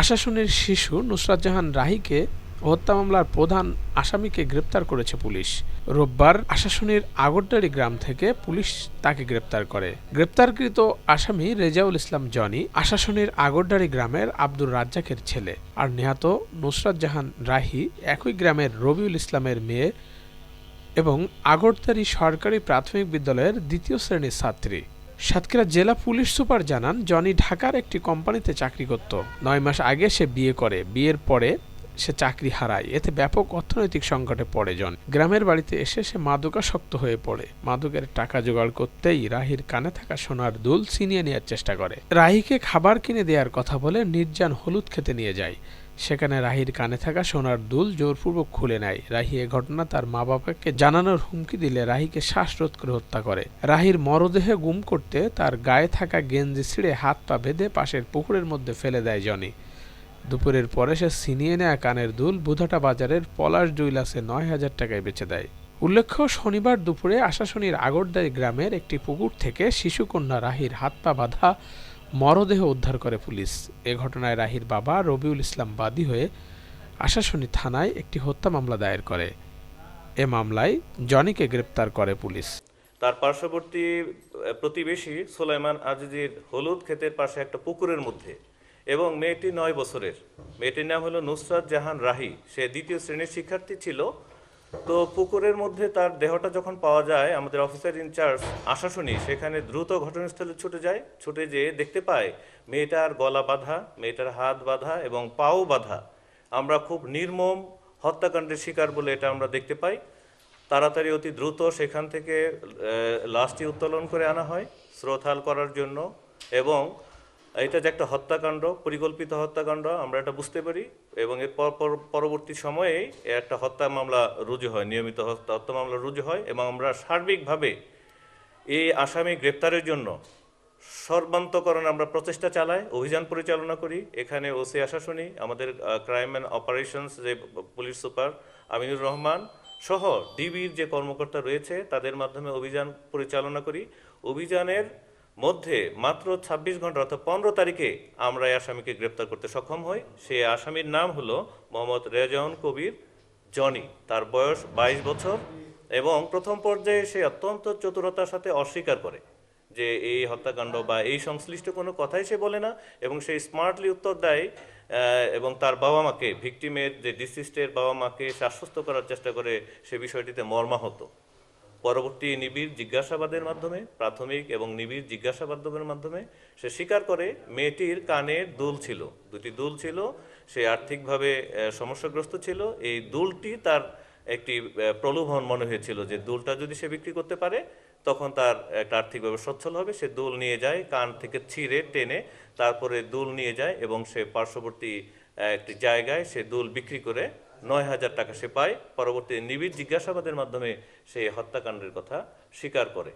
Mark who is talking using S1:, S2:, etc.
S1: আশাশুনির শিশু নুসরাত জাহান রাহিকে হত্যা মামলার প্রধান আসামিকে গ্রেপ্তার করেছে পুলিশ। রোববার আশাশুনির আগরডাড়ি গ্রাম থেকে পুলিশ তাকে গ্রেপ্তার করে। গ্রেপ্তারকৃত আসামি রেজাউল ইসলাম জনি আশাশুনির আগরডাড়ি গ্রামের আব্দুর রাজ্জাকের ছেলে। আর নিহত নুসরাত জাহান রাহি একই গ্রামের রবিউল ইসলামের মেয়ে এবং আগরদারি সরকারি প্রাথমিক বিদ্যালয়ের দ্বিতীয় শ্রেণির ছাত্রী। সাতক্ষীরা জেলা পুলিশ সুপার জানান, জনি ঢাকার একটি কোম্পানিতে চাকরি করত। নয় মাস আগে সে বিয়ে করে। বিয়ের পরে সে চাকরি হারায়। এতে ব্যাপক অর্থনৈতিক সংকটে পড়ে জন। গ্রামের বাড়িতে এসে সে মাদকাসক্ত হয়ে পড়ে। মাদকের টাকা জোগাড় করতেই রাহির কানে থাকা সোনার দুল ছিনিয়ে নেওয়ার চেষ্টা করে। রাহিকে খাবার কিনে দেওয়ার কথা বলে নির্যান হলুদ খেতে নিয়ে যায়। সেখানে রাহির কানে থাকা সোনার দুল জোরপূর্বক খুলে নেয়। রাহি এ ঘটনা তার মা বাবাকে জানানোর হুমকি দিলে রাহিকে শ্বাসরোধ করে হত্যা করে। রাহির মরদেহে গুম করতে তার গায়ে থাকা গেঞ্জি ছিঁড়ে হাত পা বেঁধে পাশের পুকুরের মধ্যে ফেলে দেয় জনি। দুপুরের পরে সে ছিনিয়ে নেয়া কানের দুল বুধাটা বাজারের পলাশ জুইলাসে নয় হাজার টাকায় বেচে দেয়। উল্লেখ্য, শনিবার দুপুরে আশাশনির আগরদারি গ্রামের একটি পুকুর থেকে শিশুকন্যা রাহির হাত পা বাঁধা মরদেহ উদ্ধার করে পুলিশ। এ ঘটনায় রাহির বাবা রবিউল ইসলাম বাদী হয়ে আশাশনি থানায় একটি হত্যা মামলা দায়ের করে। এ মামলায় জনিকে গ্রেপ্তার করে পুলিশ।
S2: তার পার্শ্ববর্তী প্রতিবেশী সোলাইমান আজিজির হলুদ ক্ষেতের পাশে একটা পুকুরের মধ্যে এবং মেয়েটি নয় বছরের। মেয়েটির নাম হলো নুসরাত জাহান রাহি। সে দ্বিতীয় শ্রেণির শিক্ষার্থী ছিল। তো পুকুরের মধ্যে তার দেহটা যখন পাওয়া যায়, আমাদের অফিসার ইনচার্জ আশাশুনি সেখানে দ্রুত ঘটনাস্থলে ছুটে যায়। ছুটে যেয়ে দেখতে পায় মেয়েটার গলা বাঁধা, মেয়েটার হাত বাঁধা এবং পাও বাঁধা। আমরা খুব নির্মম হত্যাকাণ্ডের শিকার বলে এটা আমরা দেখতে পাই। তাড়াতাড়ি অতি দ্রুত সেখান থেকে লাশটি উত্তোলন করে আনা হয় শ্রোথাল করার জন্য এবং এটা যে একটা হত্যাকাণ্ড, পরিকল্পিত হত্যাকাণ্ড, আমরা এটা বুঝতে পারি এবং এর পর পর- পরবর্তী সময়ে একটা হত্যা মামলা রুজু হয়, নিয়মিত হত্যা হত্যা মামলা রুজু হয় এবং আমরা সার্বিকভাবে এই আসামি গ্রেপ্তারের জন্য সর্বান্তকরণ আমরা প্রচেষ্টা চালাই, অভিযান পরিচালনা করি। এখানে ওসি আশাশুনি, আমাদের ক্রাইম অ্যান্ড অপারেশনস যে পুলিশ সুপার আমিনুর রহমান সহ ডিবির যে কর্মকর্তা রয়েছে, তাদের মাধ্যমে অভিযান পরিচালনা করি। অভিযানের মধ্যে মাত্র ২৬ ঘণ্টা অর্থাৎ পনেরো তারিখে আমরা এই আসামিকে গ্রেপ্তার করতে সক্ষম হই। সে আসামির নাম হলো মোহাম্মদ রেজাউন কবির জনি। তার বয়স বাইশ বছর এবং প্রথম পর্যায়ে সে অত্যন্ত চতুরতার সাথে অস্বীকার করে যে এই হত্যাকাণ্ড বা এই সংশ্লিষ্ট কোনো কথাই সে বলে না এবং সে স্মার্টলি উত্তর দেয় এবং তার বাবা মাকে ভিকটিমের যে ডিসিস্টের বাবা মাকে আশ্বস্ত করার চেষ্টা করে সে বিষয়টিতে মর্মাহত। পরবর্তী নিবিড় জিজ্ঞাসাবাদের মাধ্যমে, প্রাথমিক এবং নিবিড় জিজ্ঞাসাবাদের মাধ্যমে সে স্বীকার করে মেয়েটির কানের দুল ছিল। দুটি দুল ছিল, সে আর্থিকভাবে সমস্যাগ্রস্ত ছিল। এই দুলটি তার একটি প্রলোভন মনে হয়েছিল যে দুলটা যদি সে বিক্রি করতে পারে, তখন তার একটা আর্থিকভাবে সচ্ছল হবে। সে দুল নিয়ে যায়, কান থেকে ছিঁড়ে টেনে তারপরে দুল নিয়ে যায় এবং সে পার্শ্ববর্তী একটি জায়গায় সে দুল বিক্রি করে নয় হাজার টাকা সে পায়। পরবর্তী নিবিড় জিজ্ঞাসাবাদের মাধ্যমে সে হত্যাকাণ্ডের কথা স্বীকার করে।